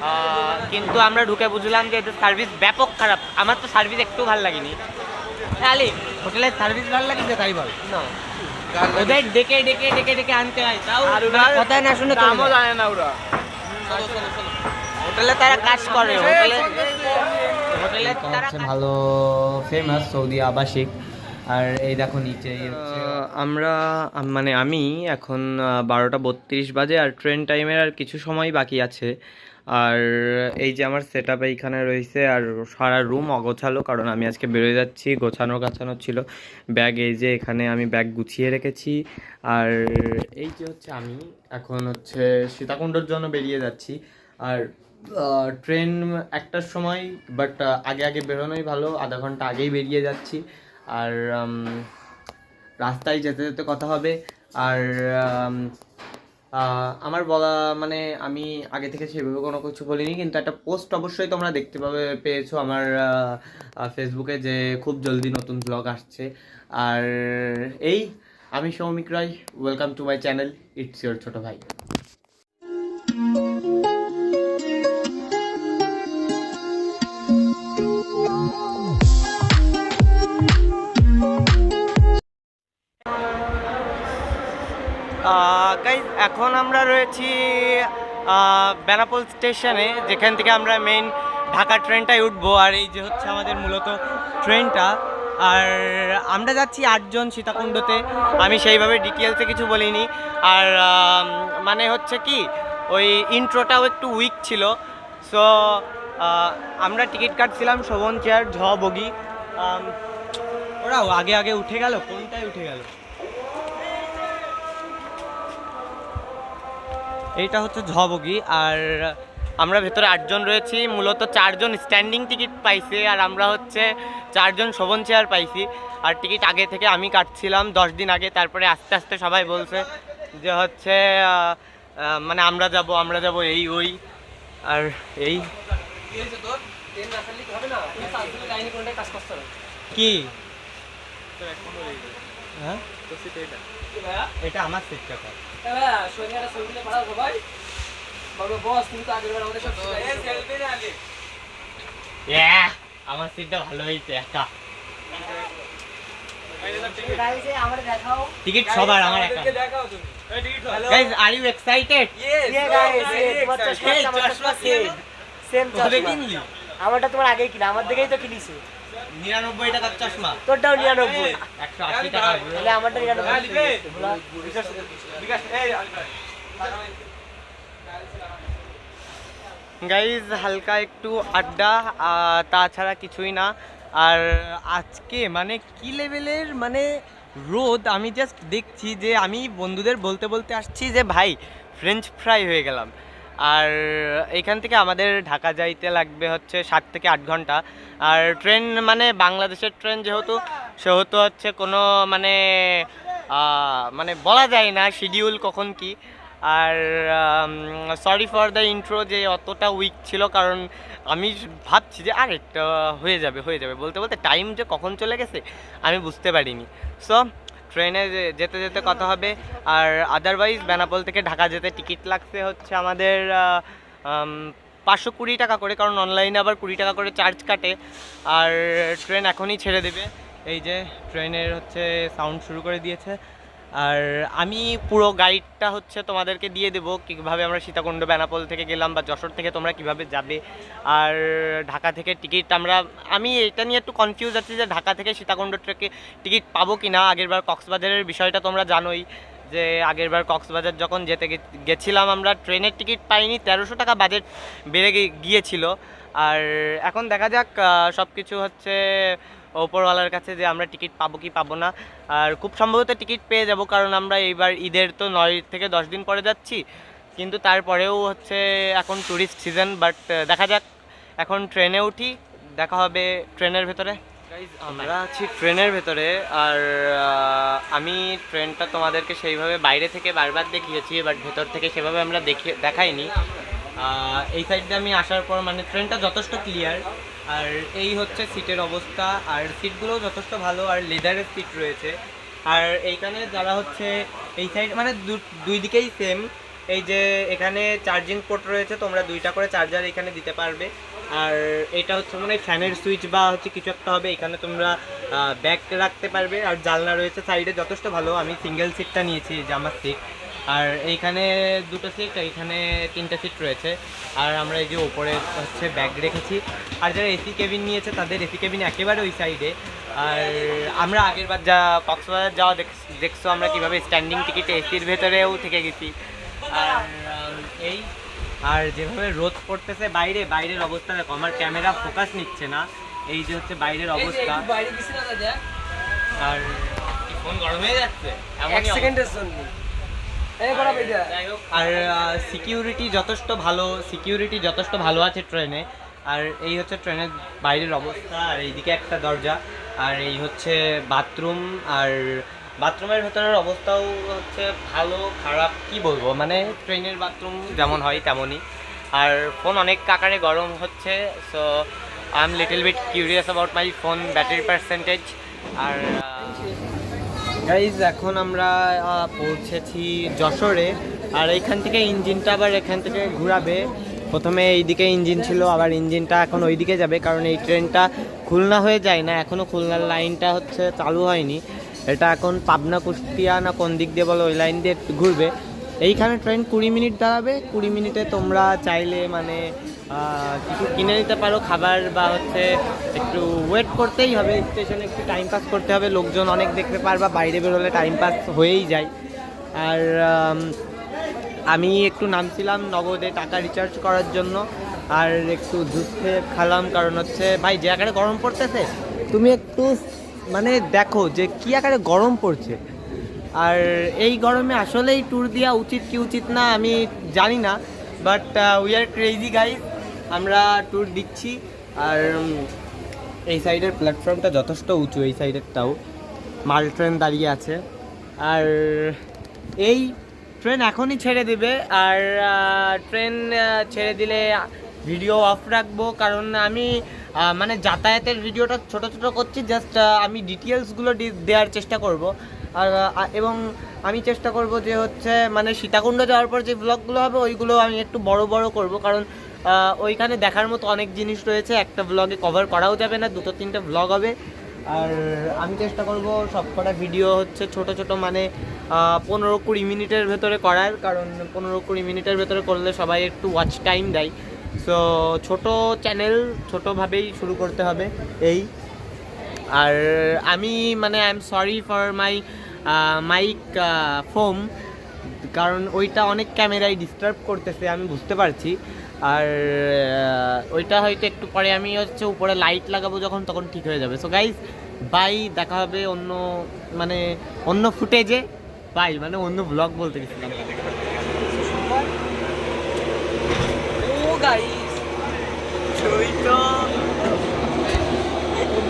আহ, কিন্তু আমরা ঢুকে বুঝলাম যে এদের সার্ভিস ব্যাপক খারাপ। আমার তো সার্ভিস একটু ভালো লাগেনি। হ্যাঁ, আলি হোটেলের সার্ভিস ভালো লাগছে তাই বল? না। ওদের ডেকে ডেকে ডেকে ডেকে আনতে হয়। তাও আর মানে ওরা কথা না শুনে দামও জানে না ওরা। হোটেলে তারা কাজ করে। হোটেলে হোটেলে তারা ভালো ফেমাস সৌদি আবাসিক। আর এই দেখো নিচে আমরা মানে আমি এখন বারোটা বত্রিশ বাজে আর ট্রেন টাইমের আর কিছু সময় বাকি আছে। আর এই যে আমার সেট আপ এইখানে রয়েছে আর সারা রুম অগোছালো, কারণ আমি আজকে বেরোয় যাচ্ছি, গোছানো গাছানো ছিল। ব্যাগ এই যে এখানে আমি ব্যাগ গুছিয়ে রেখেছি। আর এই যে হচ্ছে আমি এখন হচ্ছে সীতাকুণ্ডর জন্য বেরিয়ে যাচ্ছি। আর ট্রেন একটার সময় বাট আগে আগে বেরোনোই ভালো, আধা ঘণ্টা আগেই বেরিয়ে যাচ্ছি। আর রাস্তায় যেতে যেতে কথা হবে। আর আমার বলা মানে আমি আগে থেকে সেভাবে কোনো কিছু বলিনি, কিন্তু একটা পোস্ট অবশ্যই তোমরা দেখতে পাবে, পেয়েছ আমার ফেসবুকে যে খুব জলদি নতুন ব্লগ আসছে। আর এই, আমি Soumik Roy welcome to my channel it's your ছোটো ভাই। এখন আমরা রয়েছি বেনাপোল স্টেশনে, যেখান থেকে আমরা মেইন ঢাকা ট্রেনটাই উঠবো। আর এই যে হচ্ছে আমাদের মূলত ট্রেনটা। আর আমরা যাচ্ছি আটজন সীতাকুণ্ডতে। আমি সেইভাবে ডিটেলসে কিছু বলিনি। আর মানে হচ্ছে কি, ওই ইন্ট্রোটাও একটু উইক ছিল। সো আমরা টিকিট কাটছিলাম শোভন চেয়ার, ঝ বগি। ওরাও আগে আগে উঠে গেল, কোনটায় উঠে গেল? এইটা হচ্ছে ঝবগি আর আমরা ভেতরে আটজন রয়েছি মূলত চারজন স্ট্যান্ডিং টিকিট পাইছে আর আমরা হচ্ছে চারজন শোভন চেয়ার পাইছি। আর টিকিট আগে থেকে আমি কাটছিলাম দশ দিন আগে তারপরে আস্তে আস্তে সবাই বলছে যে হচ্ছে মানে আমরা যাব আমরা যাব এই ওই আর এই। কি? হ্যাঁ? এটা। আমার সিটটা কর Yeah, আমার সিটটা ভালো হয়েছে একা। টিকিট সবার আমার একা। গাইস আর ইউ এক্সাইটেড কবে কিনলি? আমারটা তোমার আগেই কিনা আমার দিকেই তো কিনিছে। নিরানব্বই টাকার চশমা। তোরটাও নিরানব্বই। একশো আশি টাকা। তাহলে আমারটা নিরানব্বই। গাইজ হালকা একটু আড্ডা আহ, তাছাড়া কিছুই না। আর আজকে মানে কি লেভেলের মানে রোদ আমি জাস্ট দেখছি যে আমি বন্ধুদের বলতে বলতে আসছি যে ভাই ফ্রেঞ্চ ফ্রাই হয়ে গেলাম। আর এখান থেকে আমাদের ঢাকা যাইতে লাগবে হচ্ছে সাত থেকে আট ঘণ্টা। আর ট্রেন মানে বাংলাদেশের ট্রেন যেহেতু, সেহেতু হচ্ছে কোনো মানে মানে বলা যায় না শিডিউল কখন কি। আর সরি ফর দ্য ইন্ট্রো যে অতটা উইক ছিল, কারণ আমি ভাবছি যে আর একটা হয়ে যাবে হয়ে যাবে। বলতে বলতে টাইম যে কখন চলে গেছে, আমি বুঝতে পারিনি। সো ট্রেনে যেতে যেতে কথা হবে। আর আদারওয়াইজ বেনাপোল থেকে ঢাকা যেতে টিকিট লাগছে হচ্ছে আমাদের পাঁচশো কুড়ি টাকা করে, কারণ অনলাইনে আবার কুড়ি টাকা করে চার্জ কাটে। আর ট্রেন এখনই ছেড়ে দেবে। এই যে ট্রেনের হচ্ছে সাউন্ড শুরু করে দিয়েছে। আর আমি পুরো গাইডটা হচ্ছে তোমাদেরকে দিয়ে দেবো, কীভাবে আমরা সীতাকুণ্ড, বেনাপোল থেকে গেলাম বা যশোর থেকে তোমরা কীভাবে যাবে। আর ঢাকা থেকে টিকিট আমরা, আমি এটা নিয়ে একটু কনফিউজ আছি যে ঢাকা থেকে সীতাকুণ্ড ট্রেকে টিকিট পাবো কি না। আগেরবার কক্সবাজারের বিষয়টা তোমরা জানোই যে আগেরবার কক্সবাজার যখন যেতে গেছিলাম আমরা, ট্রেনের টিকিট পাইনি, তেরোশো টাকা বাজেট বেড়ে গিয়েছিল। আর এখন দেখা যাক সব কিছু হচ্ছে ওপরওয়ালার কাছে যে আমরা টিকিট পাবো কি পাবো না। আর খুব সম্ভবত টিকিট পেয়ে যাব কারণ আমরা এইবার ঈদের তো নয় থেকে দশ দিন পরে যাচ্ছি। কিন্তু তারপরেও হচ্ছে এখন ট্যুরিস্ট সিজন বাট দেখা যাক। এখন ট্রেনে উঠি, দেখা হবে ট্রেনের ভেতরে। আমরা আছি ট্রেনের ভেতরে, আর আমি ট্রেনটা তোমাদেরকে সেইভাবে বাইরে থেকে বারবার দেখিয়েছি বাট ভেতর থেকে সেভাবে আমরা দেখে, দেখাইনি। এই সাইড আমি আসার পর মানে ট্রেনটা যথেষ্ট ক্লিয়ার আর এই হচ্ছে সিটের অবস্থা, আর সিটগুলো যথেষ্ট ভালো, আর লেদারের সিট রয়েছে। আর এইখানে যারা হচ্ছে, এই সাইড মানে দুই দিকেই সেম এই যে এখানে চার্জিং পোর্ট রয়েছে, তোমরা দুইটা করে চার্জার এখানে দিতে পারবে। আর এটা হচ্ছে মানে ফ্যানের সুইচ বা হচ্ছে কিছু একটা হবে, এখানে তোমরা ব্যাগ রাখতে পারবে। আর জানলা রয়েছে সাইডে যথেষ্ট ভালো। আমি সিঙ্গেল সিটটা নিয়েছি আমার সিট আর এইখানে দুটো সিট এইখানে তিনটা সিট রয়েছে। আর আমরা এই যে ওপরে হচ্ছে ব্যাগ রেখেছি। আর যারা এসি কেবিন নিয়েছে তাদের এসি কেবিন একেবারে ওই সাইডে আর আমরা আগেরবার যা কক্সবাজার যাওয়া দেখ- দেখছ আমরা কীভাবে স্ট্যান্ডিং টিকিটে এসির ভেতরেও থেকে গেছি। আর এই আর যেভাবে রোদ পড়তেছে বাইরে বাইরের অবস্থা দেখো আমার ক্যামেরা ফোকাস নিচ্ছে না। এই যে হচ্ছে বাইরের অবস্থা। আর ফোন গরম হয়ে যাচ্ছে? এক সেকেন্ডের জন্য। আর সিকিউরিটি যথেষ্ট ভালো সিকিউরিটি যথেষ্ট ভালো আছে ট্রেনে। আর এই হচ্ছে ট্রেনের বাইরের অবস্থা, আর এইদিকে একটা দরজা, আর এই হচ্ছে বাথরুম, আর বাথরুমের ভেতরের অবস্থাও হচ্ছে ভালো, খারাপ, কি বলব? মানে ট্রেনের বাথরুম যেমন হয় তেমনই। আর ফোন অনেক আকারে গরম হচ্ছে so I am little bit curious about my phone battery percentage R guys এখন আমরা পৌঁছেছি যশোরে। আর এইখান থেকে ইঞ্জিনটা আবার এখান থেকে ঘোরাবে। প্রথমে এইদিকে ইঞ্জিন ছিল, আবার ইঞ্জিনটা এখন ওইদিকে যাবে, কারণ এই ট্রেনটা খুলনা হয়ে যায় না। এখনও খুলনার লাইনটা হচ্ছে চালু হয়নি। এটা এখন পাবনা, কুষ্টিয়া না কোন দিক দিয়ে বলো, ওই লাইন দিয়ে ঘুরবে। এইখানে ট্রেন কুড়ি মিনিট দাঁড়াবে। কুড়ি মিনিটে তোমরা চাইলে মানে কিছু কিনে নিতে পারো, খাবার বা হচ্ছে একটু ওয়েট করতেই হবে স্টেশনে একটু টাইম পাস করতে হবে, লোকজন অনেক দেখতে পারবা বাইরে বেরোলে টাইম পাস হয়েই যায়। আর আমি একটু নামছিলাম নগদে টাকা রিচার্জ করার জন্য, আর একটু জুস খেয়ে খালাম, কারণ হচ্ছে, ভাই, যে আকারে গরম পড়তেছে, তুমি একটু মানে দেখো যে কি আকারে গরম পড়ছে। আর এই গরমে আসলেই ট্যুর দেওয়া উচিত কি উচিত না আমি জানি না but we are crazy guys আমরা ট্যুর দিচ্ছি, আর এই সাইডের প্ল্যাটফর্মটা যথেষ্ট উঁচু, এই সাইডেরটাও মাল ট্রেন দাঁড়িয়ে আছে। আর, এই ট্রেন এখনই ছেড়ে দেবে, আর ট্রেন ছেড়ে দিলে ভিডিও অফ রাখব, কারণ আমি মানে যাতায়াতের ভিডিওটা ছোট ছোট করছি জাস্ট আমি ডিটেলসগুলো দেওয়ার চেষ্টা করব। আর এবং আমি চেষ্টা করব যে হচ্ছে মানে সীতাকুণ্ড যাওয়ার পর যে ব্লগগুলো হবে, ওইগুলো আমি একটু বড় বড় করব, কারণ ওইখানে দেখার মতো অনেক জিনিস রয়েছে। একটা ব্লগে কভার করাও যাবে না, দুটো তিনটে ব্লগ হবে। আর আমি চেষ্টা করব সবকটা ভিডিও হচ্ছে ছোট ছোট মানে পনেরো কুড়ি মিনিটের ভেতরে করার। কারণ পনেরো কুড়ি মিনিটের ভেতরে করলে সবাই একটু ওয়াচ টাইম দেয়। সো ছোট চ্যানেল ছোটোভাবেই শুরু করতে হবে এই। আর আমি মানে I am sorry for my mic foam কারণ ওইটা অনেক ক্যামেরায় ডিস্টার্ব করতেছে আমি বুঝতে পারছি। আর ওইটা হয়তো একটু পরে আমি হচ্ছে উপরে লাইট লাগাবো যখন তখন ঠিক হয়ে যাবে। সো গাইজ বাই দেখা হবে অন্য মানে অন্য ফুটেজে বাই মানে অন্য ব্লগ বলতে গেছিলাম। ও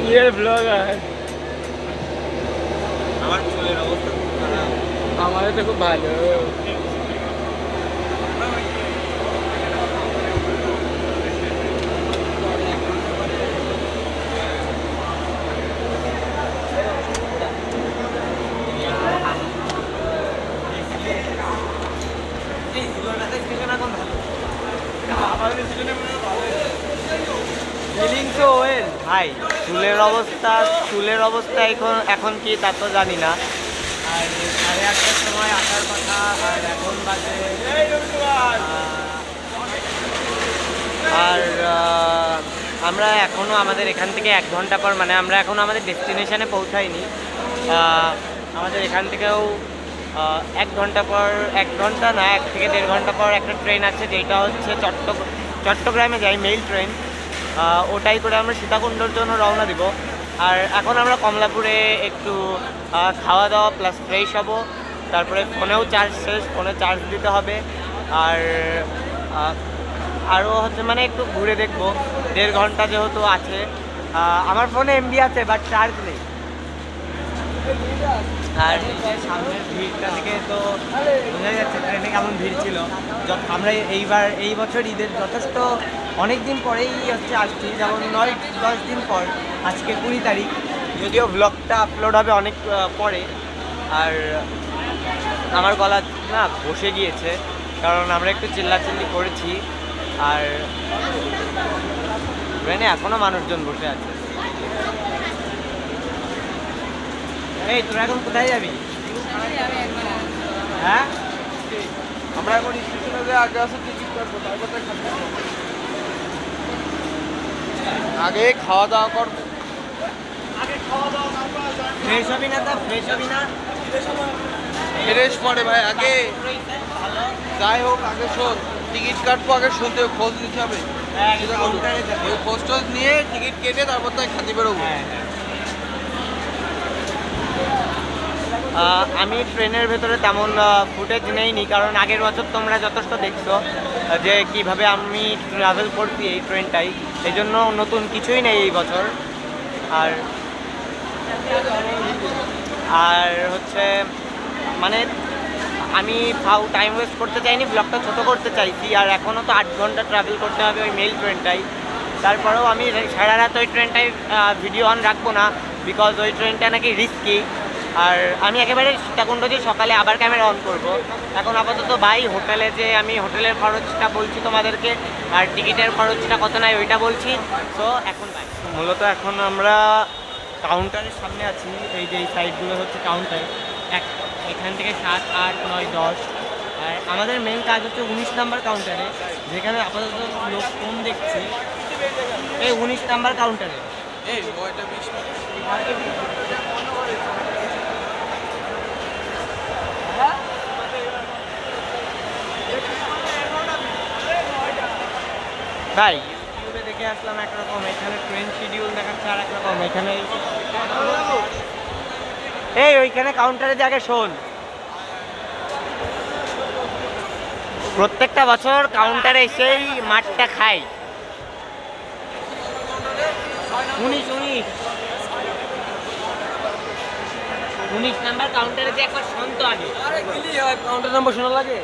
নিয়ার ব্লগার আমার চুলের অবস্থা আমারও তো খুব ভালো। ফিলিং তো ওয়েল ভাই, চুলের অবস্থা চুলের অবস্থা এখন এখন কি তা তো জানি না। আর সাড়ে আটটার সময় আসার কথা, আর এখন বাজে আর আমরা এখনও আমাদের এখান থেকে এক ঘণ্টা পর মানে আমরা এখনও আমাদের ডেস্টিনেশনে পৌঁছাইনি। আমাদের এখান থেকেও এক ঘণ্টা পর, এক ঘণ্টা না, এক থেকে দেড় ঘণ্টা পর একটা ট্রেন আছে, যেটা হচ্ছে চট্ট চট্টগ্রামে যাই মেইল ট্রেন ওটাই করে আমরা সীতাকুণ্ডর জন্য রওনা দিব। আর এখন আমরা কমলাপুরে একটু খাওয়া দাওয়া প্লাস ফ্রেশ হব। তারপরে ফোনেও চার্জ শেষ, ফোনে চার্জ দিতে হবে। আর আরও হচ্ছে মানে একটু ঘুরে দেখব। দেড় ঘণ্টা যেহেতু আছে। আমার ফোনে এমবি আছে বাট চার্জ নেই। আর সামনের ভিড়টা থেকে তো বোঝা যাচ্ছে ট্রেনে কেমন ভিড় ছিল। আমরা এইবার, এই বছর ঈদের যথেষ্ট অনেক দিন পরেই হচ্ছে আসছি, যেমন নয়, দশ দিন পর, আজকে কুড়ি তারিখ। যদিও ব্লগটা আপলোড হবে অনেক পরে। আর আমার গলা না বসে গিয়েছে, কারণ আমরা একটু চিল্লাচিল্লি করেছি। আর ট্রেনে এখনও মানুষজন বসে আছে। এই, তোরা এখন কোথায় যাবি? হ্যাঁ? আমরা এখন স্টেশনে আগে আছে টিকিট কাটবো তারপর। আগে খাওয়া দাওয়া ফ্রেশ হবি না তা? ফ্রেশ হবি না? ফ্রেশ পরে ভাই আগে যাই হোক আগে শোন টিকিট কাটবো আগে শুনতে খোঁজ নিতে হবে। হ্যাঁ, খোঁজ টোজ নিয়ে টিকিট কেটে তারপর তাই খাতে বেরোবো। হ্যাঁ, হ্যাঁ। আমি ট্রেনের ভেতরে তেমন ফুটেজ নেইনি কারণ আগের বছর তোমরা যথেষ্ট দেখছ যে কীভাবে আমি ট্রাভেল করছি এই ট্রেনটাই এই জন্য নতুন কিছুই নেই এই বছর। আর আর হচ্ছে মানে আমি ফাউ টাইম ওয়েস্ট করতে চাইনি ব্লগটা ছোট করতে চাইছি, আর এখনও তো আট ঘণ্টা ট্রাভেল করতে হবে ওই মেল ট্রেনটাই তারপরেও আমি সারা রাত ওই ট্রেনটায় ভিডিও অন রাখব না বিকজ ওই ট্রেনটা নাকি রিস্কি আর আমি একেবারে সীতাকুণ্ড যে সকালে আবার ক্যামেরা অন করব। এখন আপাতত ভাই হোটেলে যে আমি হোটেলের খরচটা বলছি তোমাদেরকে আর টিকিটের খরচটা কত নাই ওইটা বলছি। তো এখন ভাই মূলত এখন আমরা কাউন্টারের সামনে আছি এই যে এই সাইডগুলো হচ্ছে কাউন্টার এক এখান থেকে সাত আট নয় দশ। আর আমাদের মেন কাজ হচ্ছে উনিশ নাম্বার কাউন্টারে যেখানে আপাতত লোক কম দেখছি। এই উনিশ নাম্বার কাউন্টারে এই নয়টা বিশ। ভাই। ইউটিউবে দেখে আসলাম একরকম এখানে ট্রেন শিডিউল দেখাচ্ছে আর একরকম এখানে এই ওইখানে কাউন্টারে যে আগে শোন। প্রত্যেকটা বছর কাউন্টারে এসেই মাঠটা খাই। উনিশ উনিশ। উনিশ নাম্বার কাউন্টারে যে একবার শান্ত আগে। কাউন্টার নাম্বার শোনা লাগে?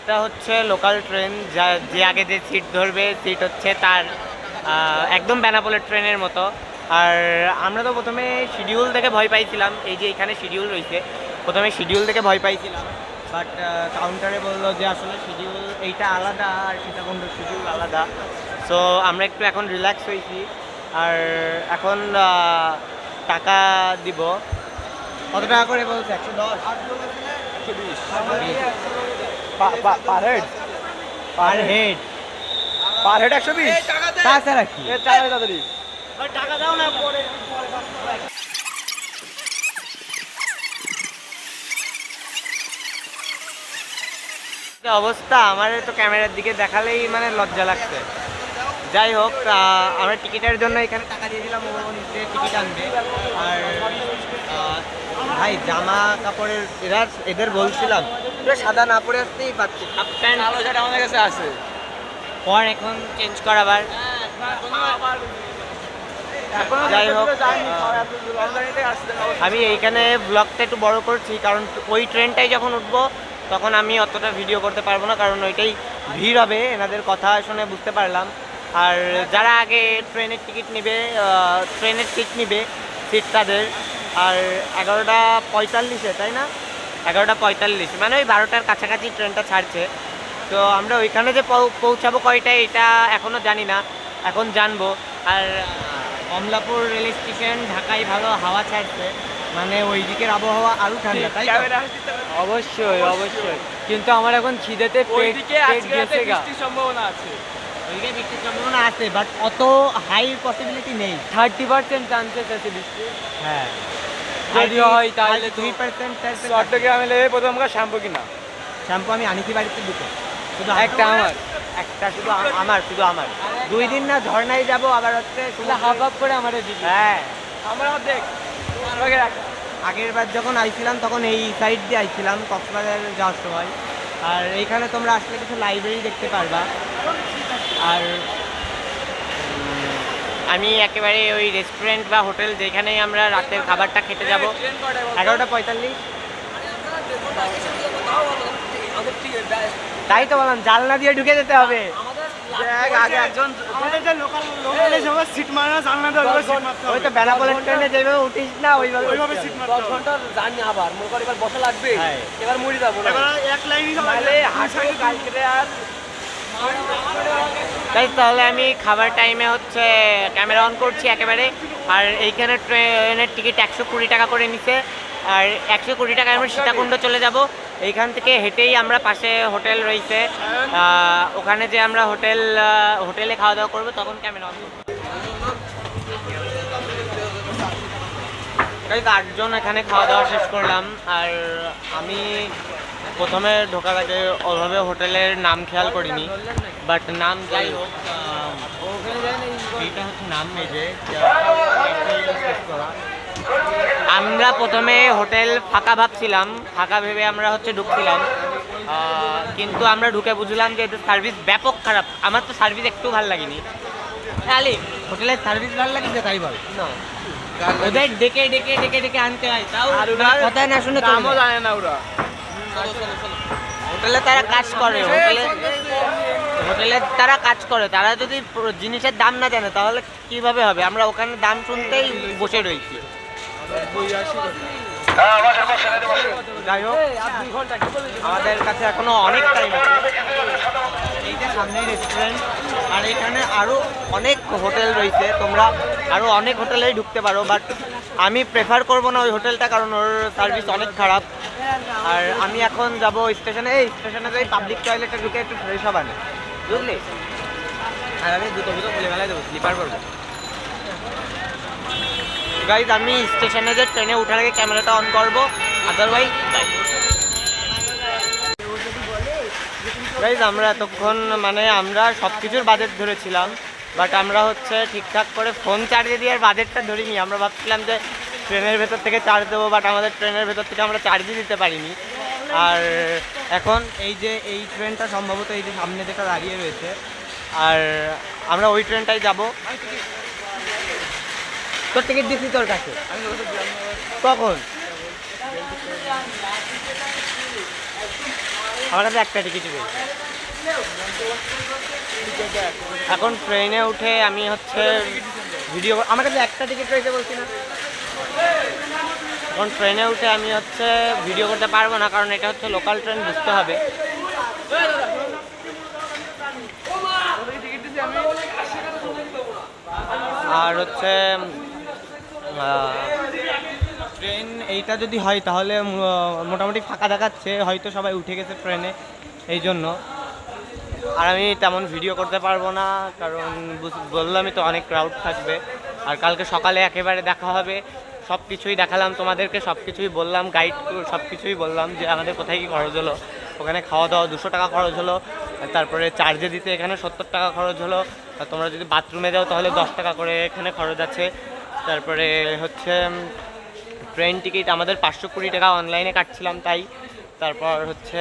এটা হচ্ছে লোকাল ট্রেন যা যে আগে যে সিট ধরবে সিট হচ্ছে তার একদম বেনাপোলের ট্রেনের মতো। আর আমরা তো প্রথমে শিডিউল থেকে ভয় পাইছিলাম এই যে এখানে শিডিউল রয়েছে প্রথমে শিডিউল থেকে ভয় পাইছিলাম। বাট কাউন্টারে বলল যে আসলে শিডিউল এইটা আলাদা আর সীতাকুণ্ড শিডিউল আলাদা। সো আমরা একটু এখন রিল্যাক্স হয়েছি। আর এখন টাকা দিব। কত টাকা করে বলছে? একশো দশ? Per head. Per head. Per head একশো বিশ। তাছাড়া কি? টাকা তাড়াতাড়ি। টাকা দাও না পরে অবস্থা? আমার তো ক্যামেরার দিকে দেখালেই মানে লজ্জা লাগছে। যাই হোক আমরা টিকিটের জন্য এখানে টাকা দিয়ে দিলাম ও টিকিট আনবে। আর ভাই জামা কাপড়ের এরা এদের বলছিলাম। পুরো সাদা না পরে আসতেই পারছি। হাফ প্যান্ট আলো সেটা আমাদের কাছে আছে। পর এখন চেঞ্জ করাবার। যাই হোক আমি এইখানে ব্লগটা একটু বড় করছি কারণ ওই ট্রেনটাই যখন উঠবো তখন আমি অতটা ভিডিও করতে পারব না কারণ ওইটাই ভিড় হবে এনাদের কথা শুনে বুঝতে পারলাম। আর যারা আগে ট্রেনের টিকিট নেবে ট্রেনের সিট নেবে সিট তাদের আর এগারোটা পঁয়তাল্লিশে তাই না? এগারোটা পঁয়তাল্লিশ। মানে ওই বারোটার কাছাকাছি ট্রেনটা ছাড়ছে। তো আমরা ওইখানে যে পৌঁছাবো কয়টায় এটা এখনও জানি না। এখন জানব। আর কমলাপুর রেল স্টেশন ঢাকায় ভালো হাওয়া ছাড়ছে। মানে ওই দিকের আবহাওয়া আরও ঠান্ডা তাই অবশ্যই অবশ্যই। কিন্তু আমার এখন খিদেতে পেট পেট গেছে গা। সম্ভাবনা আছে। ওইদিকে বৃষ্টির সম্ভাবনা আছে বাট অত হাই পসিবিলিটি নেই। থার্টি পার্সেন্ট চান্সেস আছে বৃষ্টি হ্যাঁ। যদি হয় তাহলে দুই পার্সেন্ট চট্টগ্রামে লেগে প্রথম শ্যাম্পু কিনা? শ্যাম্পু আমি আনিছি বাড়িতে দুটো। শুধু একটা আমার? একটা শুধু আমার শুধু আমার। দুই দিন না ঝর্ণায় যাব আবার হচ্ছে শুধু হাফ হাফ করে আমার দিবি। হ্যাঁ। আমরা দেখ। আগের বার যখন আইছিলাম তখন এই সাইড দিয়ে আইছিলাম কক্সবাজার যাওয়ার সময়। আর এইখানে তোমরা আসলে কিছু লাইব্রেরি দেখতে পারবা। আর আমি একেবারে ওই রেস্টুরেন্ট বা হোটেল যেখানেই আমরা রাতের খাবারটা খেতে যাব। এগারোটা পঁয়তাল্লিশ। তাই তো বললাম জানলা দিয়ে ঢুকে যেতে হবে। ওই তো বেনাপোলের ট্রেনে যেভাবে উঠিস না ওইভাবে ওইভাবে সিট মারতে হবে। ঘণ্টার জার্নি আবার মনে কর এবার বসা লাগবে। হ্যাঁ। এবার মরে যাব এবার এক লাইনই কালকে আর তাহলে আমি খাবার টাইমে হচ্ছে ক্যামেরা অন করছি একেবারে। আর এইখানে ট্রেনের টিকিট একশো কুড়ি টাকা করে নিছে। আর একশো কুড়ি টাকায় আমরা সীতাকুণ্ড চলে যাব। এইখান থেকে হেঁটেই আমরা পাশে হোটেল রয়েছে। ওখানে যে আমরা হোটেল হোটেলে খাওয়া দাওয়া করব, তখন ক্যামেরা অন করব। আটজন এখানে খাওয়া দাওয়া শেষ করলাম। আর আমি প্রথমে ঢোকার আগে ওভাবে হোটেলের নাম খেয়াল করিনি বাট নাম যাই হোক হচ্ছে নাম আমরা প্রথমে হোটেল ফাঁকা ভাবছিলাম ফাঁকা ভেবে আমরা হচ্ছে ঢুকছিলাম। কিন্তু আমরা ঢুকে বুঝলাম যে এদের সার্ভিস ব্যাপক খারাপ। আমার তো সার্ভিস একটু ভালো লাগেনি। আলি হোটেলের সার্ভিস ভালো লাগছে তাই বল? না। ওদের ডেকে ডেকে ডেকে ডেকে আনতে হয় তাও কথা না শুনে দামও জানে না ওরা। হোটেলে তারা কাজ করে হোটেলে হোটেলে তারা কাজ করে। তারা যদি জিনিসের দাম না জানে তাহলে কীভাবে হবে? আমরা ওখানে দাম শুনতেই বসে রয়েছি। যাই হোক আমাদের কাছে এখনও অনেক টাইম আছে। এইটা সামনেই রেস্টুরেন্ট আর এখানে আরও অনেক হোটেল রয়েছে। তোমরা আরও অনেক হোটেলেই ঢুকতে পারো বাট আমি প্রেফার করব না ওই হোটেলটা কারণ ওর সার্ভিস অনেক খারাপ। আর আমি এখন যাব স্টেশনে এই স্টেশনে যাই পাবলিক টয়লেটে ঢুকে একটু ফ্রেশ হবানে বুঝলি? আর আমি দুটো দুটো খুলে ফেলাই দেবো স্লিপার করব। গাইজ আমি স্টেশনে যে ট্রেনে ওঠার আগে ক্যামেরাটা অন করব। আদারওয়াইজ গাইজ আমরা এতক্ষণ মানে আমরা সব কিছুর বাজেট ধরেছিলাম। বাট আমরা হচ্ছে ঠিকঠাক করে ফোন চার্জে দিয়ে আর বাজেটটা ধরিনি। আমরা ভাবছিলাম যে ট্রেনের ভেতর থেকে চার্জ দেবো, বাট আমাদের ট্রেনের ভেতর থেকে আমরা চার্জই দিতে পারিনি। আর এখন এই যে এই ট্রেনটা সম্ভবত এই যে সামনে যেটা দাঁড়িয়ে রয়েছে, আর আমরা ওই ট্রেনটাই যাব। তোর টিকিট দিচ্ছি তোর কাছে। কখন? আমার কাছে একটা টিকিটই রয়েছে। এখন ট্রেনে উঠে আমি হচ্ছে ভিডিও আমার কাছে একটা টিকিট রয়েছে বলছি না। এখন ট্রেনে উঠে আমি হচ্ছে ভিডিও করতে পারব না, কারণ এটা হচ্ছে লোকাল ট্রেন বুঝতে হবে। আর হচ্ছে ট্রেন এইটা যদি হয় তাহলে মোটামুটি ফাঁকা দেখাচ্ছে, হয়তো সবাই উঠে গেছে ট্রেনে এই জন্য। আর আমি তেমন ভিডিও করতে পারব না, কারণ বললামই তো অনেক ক্রাউড থাকবে। আর কালকে সকালে একেবারে দেখা হবে। সব কিছুই দেখালাম তোমাদেরকে সব কিছুই বললাম গাইড সব কিছুই বললাম যে আমাদের কোথায় কী খরচ হলো। ওখানে খাওয়া দাওয়া দুশো টাকা খরচ হলো তারপরে চার্জে দিতে এখানে সত্তর টাকা খরচ হলো। আর তোমরা যদি বাথরুমে যাও তাহলে দশ টাকা করে এখানে খরচ আছে। তারপরে হচ্ছে ট্রেন টিকিট আমাদের পাঁচশো কুড়ি টাকা অনলাইনে কাটছিলাম তাই। তারপর হচ্ছে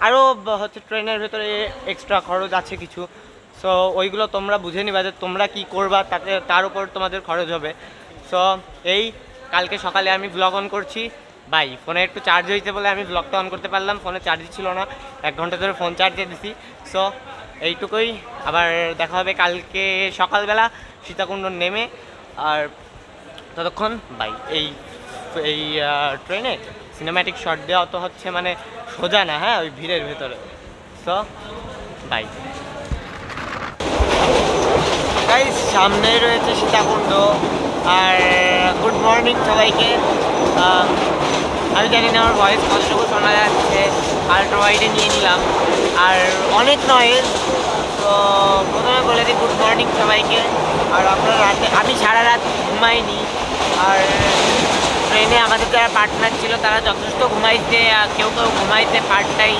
আরও হচ্ছে ট্রেনের ভেতরে এক্সট্রা খরচ আছে কিছু। সো ওইগুলো তোমরা বুঝে নিবা যে তোমরা কি করবা, তাতে, তার উপর তোমাদের খরচ হবে। সো এই কালকে সকালে আমি ব্লগ অন করছি। বাই ফোনে একটু চার্জ হয়েছে বলে আমি ব্লগটা অন করতে পারলাম। ফোনে চার্জই ছিল না। এক ঘণ্টা ধরে ফোন চার্জে দিছি। সো এইটুকুই। আবার দেখা হবে কালকে সকালবেলা। সীতাকুণ্ড নেমে। আর ততক্ষণ বাই এই এই ট্রেনে সিনেম্যাটিক শট দেওয়া তো হচ্ছে মানে সোজা না হ্যাঁ ওই ভিড়ের ভেতরে। সো বাই গাইস সামনে রয়েছে সীতাকুণ্ড। আর গুড মর্নিং সবাইকে। আমি জানি না, আমার ভয়েস কতটুকু শোনা যাচ্ছে। আর ওয়াইডে নিয়ে নিলাম। আর অনেক নয়েজ তো, প্রথমে বলে দিই গুড মর্নিং সবাইকে। আর আপনার রাতে আমি সারা রাত ঘুমাইনি। আর ট্রেনে আমাদের যারা পার্টনার ছিল, তারা যথেষ্ট ঘুমাইছে, আর কেউ কেউ ঘুমাইছে পার্টটাই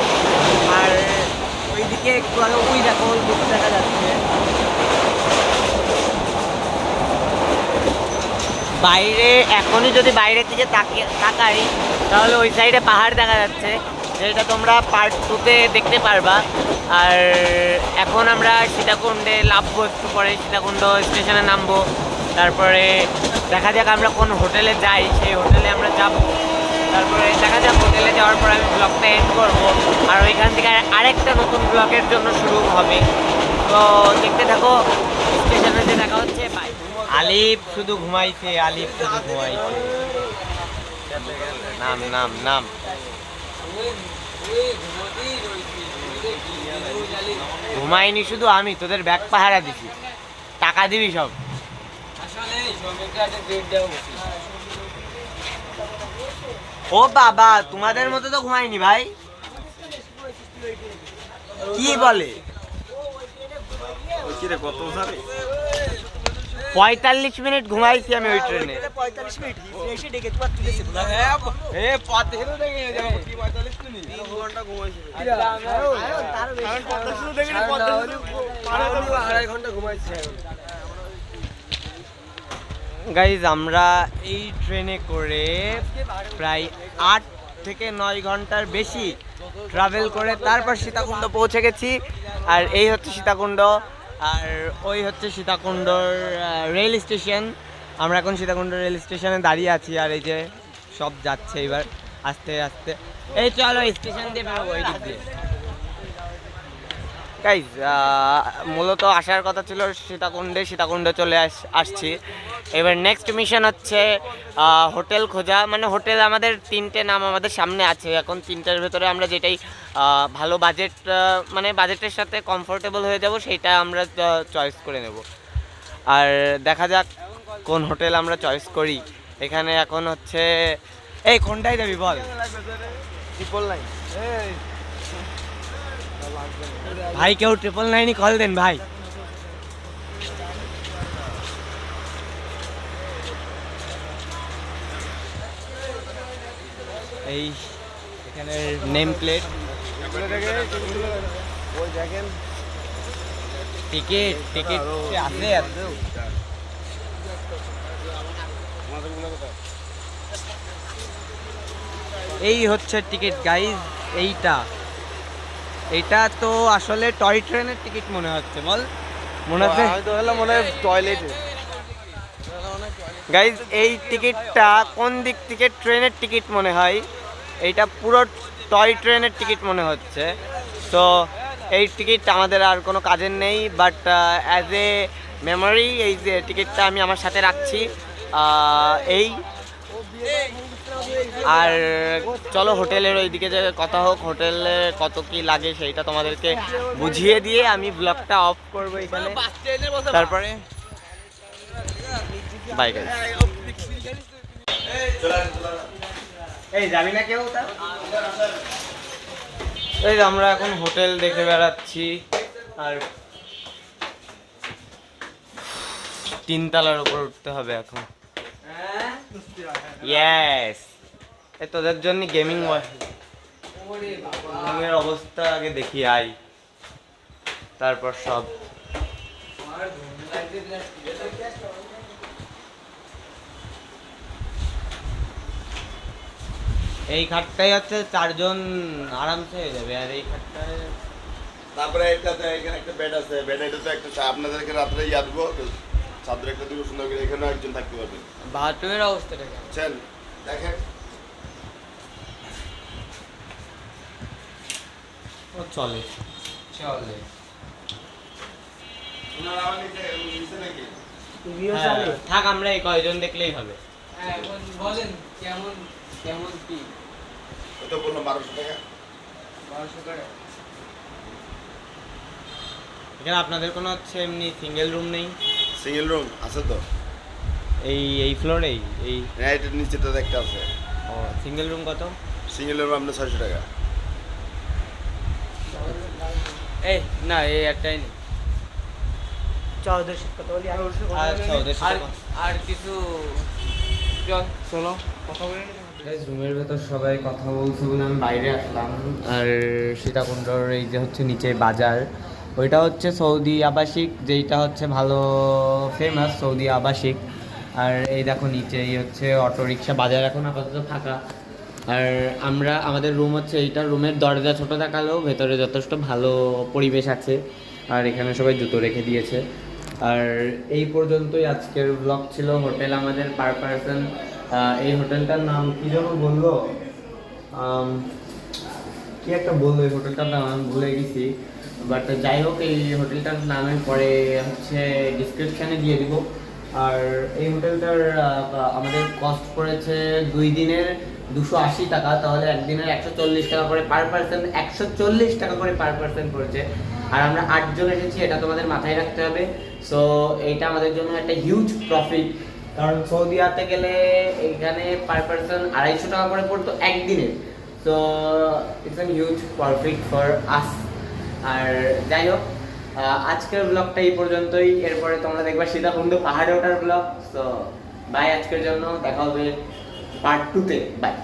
আর ওইদিকে একটু আগে ওই দেখো, ওই দিকে দেখা যাচ্ছে। বাইরে, এখনই যদি বাইরের দিকে তাকিয়ে, তাকাই, তাহলে ওই সাইডে পাহাড় দেখা যাচ্ছে, যেটা তোমরা পার্ট টুতে দেখতে পারবা। আর এখন আমরা সীতাকুণ্ডে নামবো একটু পরে, সীতাকুণ্ড স্টেশনে নামবো। তারপরে দেখা যাক আমরা কোন হোটেলে যাই, সেই হোটেলে আমরা যাব। তারপরে দেখা যাক হোটেলে যাওয়ার পর আমি ব্লগটা এন্ড করব। আর ওইখান থেকে আরেকটা নতুন ব্লগের জন্য শুরু হবে। তো দেখতে থাকো স্টেশনে যে দেখা হচ্ছে বাই আলিফ শুধু ঘুমাইছে, আলিফ শুধু ঘুমাইছে। নাম নাম নাম। ঘুমাইনি শুধু আমি, তোদের ব্যাগ পাহারা দিছি। টাকা দিবি সব। ও বাবা তোমাদের মতো তো ঘুমাইনি ভাই। কি বলে? পঁয়তাল্লিশ মিনিট ঘুমাইছি আমি ওই ট্রেনে। পঁয়তাল্লিশ মিনিট এসে ডেকে তোমার তুলেছে এ পাতে হেলো দেখে যাব কি 45 মিনিট 3 ঘণ্টা ঘুমাইছি আড়াই ঘণ্টা ঘুমাইছি গাইজ আমরা এই ট্রেনে করে প্রায় আট থেকে নয় ঘণ্টার বেশি ট্রাভেল করে তারপর সীতাকুণ্ড পৌঁছে গেছি। আর এই হচ্ছে সীতাকুণ্ড, আর ওই হচ্ছে সীতাকুণ্ডর রেল স্টেশন আমরা এখন সীতাকুণ্ড রেল স্টেশনে দাঁড়িয়ে আছি আর এই যে সব যাচ্ছে এবার আস্তে আস্তে। এই চলো স্টেশন দিয়ে বেরোবো এই দিক দিয়ে। গাইজ মূলত আসার কথা ছিল সীতাকুণ্ডে সীতাকুণ্ডে চলে আস আসছি। এবার নেক্সট মিশন হচ্ছে হোটেল খোঁজা। মানে হোটেল আমাদের তিনটে নাম আমাদের সামনে আছে। এখন তিনটার ভেতরে আমরা যেটাই ভালো বাজেট মানে বাজেটের সাথে কমফোর্টেবল হয়ে যাব, সেইটা আমরা চয়েস করে নেব। আর দেখা যাক কোন হোটেল আমরা চয়েস করি। এখানে এখন হচ্ছে এই, কোনটাই যাবি বল? লাইন ভাই, কেউ ট্রিপল নাইনই কল দেন ভাই। এই এখানে নেম প্লেট টিকিট টিকিট আছে এই হচ্ছে টিকিট গাইজ এইটা। এইটা তো আসলে টয় ট্রেনের টিকিট মনে হচ্ছে বল। মনে হচ্ছে? মনে হয় টয়লেটে। গাইজ এই টিকিটটা কোন দিক থেকে ট্রেনের টিকিট মনে হয়? এইটা পুরো টয় ট্রেনের টিকিট মনে হচ্ছে। তো এই টিকিট আমাদের আর কোনো কাজের নেই বাট অ্যাজ এ মেমোরি এই যে টিকিটটা আমি আমার সাথে রাখছি। এই আর চলো হোটেলের ওইদিকে যে কথা হোক, হোটেলে কত কি লাগে সেইটা তোমাদেরকে বুঝিয়ে দিয়ে আমি ব্লগটা অফ করব এখানে। তারপরে? বাই কেউ এই আমরা এখন হোটেল দেখে বেড়াচ্ছি, আর তিনতলার উপর উঠতে হবে এখন। ইয়েস এই তোদের জন্য গেমিং এর অবস্থা আগে দেখি আই। তারপর সব। এই খাটটাই হচ্ছে চারজন আরামসে হয়ে যাবে আর এই খাটটায় তারপরে এটাতে এখানে একটা বেড আছে। বেড এটাতে একটা আপনাদেরকে রাত্রে ইয়া দেবো ছাত্র একটা দিব সুন্দর করে এখানেও একজন থাকতে পারবেন বাথরুমের অবস্থাটা কেমন? বুঝছেন দেখেন। ও চলে। চলে। ওনারা আবার নিচে নিচে নাকি? হ্যাঁ, থাক আমরা এই কয়জন দেখলেই হবে। হ্যাঁ বলেন কেমন কেমন কি? ওই তো বললাম বারোশো টাকা। বারোশো টাকা। এখানে আপনাদের কোনো হচ্ছে এমনি সিঙ্গেল রুম নেই? সিঙ্গেল রুম আছে তো? এই এই ফ্লোরেই এই হ্যাঁ এটার নিচেটা একটা আছে। ও সিঙ্গেল রুম কত? সিঙ্গেল রুম আপনার ছয়শো টাকা। এই না এই একটাই নেই। আর কিছু চল চলো কথা বলে। রুমের ভেতর সবাই কথা বলছে বলে আমি বাইরে আসলাম। আর সীতাকুণ্ডর এই যে হচ্ছে নিচে বাজার। ওইটা হচ্ছে সৌদি আবাসিক, যেইটা হচ্ছে ভালো ফেমাস সৌদি আবাসিক। আর এই দেখো নিচে, এই হচ্ছে অটো রিক্সা বাজার এখন আপাতত ফাঁকা। আর আমরা, আমাদের রুম হচ্ছে এইটা রুমের দরজা ছোট দেখালেও ভেতরে যথেষ্ট ভালো পরিবেশ আছে। আর এখানে সবাই জুতো রেখে দিয়েছে। আর এই পর্যন্তই আজকের ব্লগ ছিল, হোটেল আমাদের পার পারসন। এই হোটেলটার নাম কী যেন বলল? কি একটা বলব এই হোটেলটার নাম আমি ভুলে গেছি। বাট যাই হোক, এই হোটেলটার নাম পরে হচ্ছে ডিসক্রিপশানে দিয়ে দিব। আর এই হোটেলটার আমাদের কস্ট পড়েছে দুই দিনের দুশো আশি টাকা, তাহলে একদিনের একশো চল্লিশ টাকা করে পার পার্সন একশো চল্লিশ টাকা করে পার পার্সন পড়েছে। আর আমরা আটজন এসেছি, এটা তোমাদের মাথায় রাখতে হবে। সো এইটা আমাদের জন্য একটা হিউজ প্রফিট কারণ সৌদি আরতে গেলে এখানে পার পার্সন আড়াইশো টাকা করে পড়তো একদিনের so it's an huge perfect for us আর যাই হোক আজকের ব্লগটা এই পর্যন্তই। এরপরে তোমরা দেখবা সীতাকুণ্ড পাহাড়ে ওঠার ব্লগ সো বাই আজকের জন্য। দেখা হবে পার্ট টুতে বাই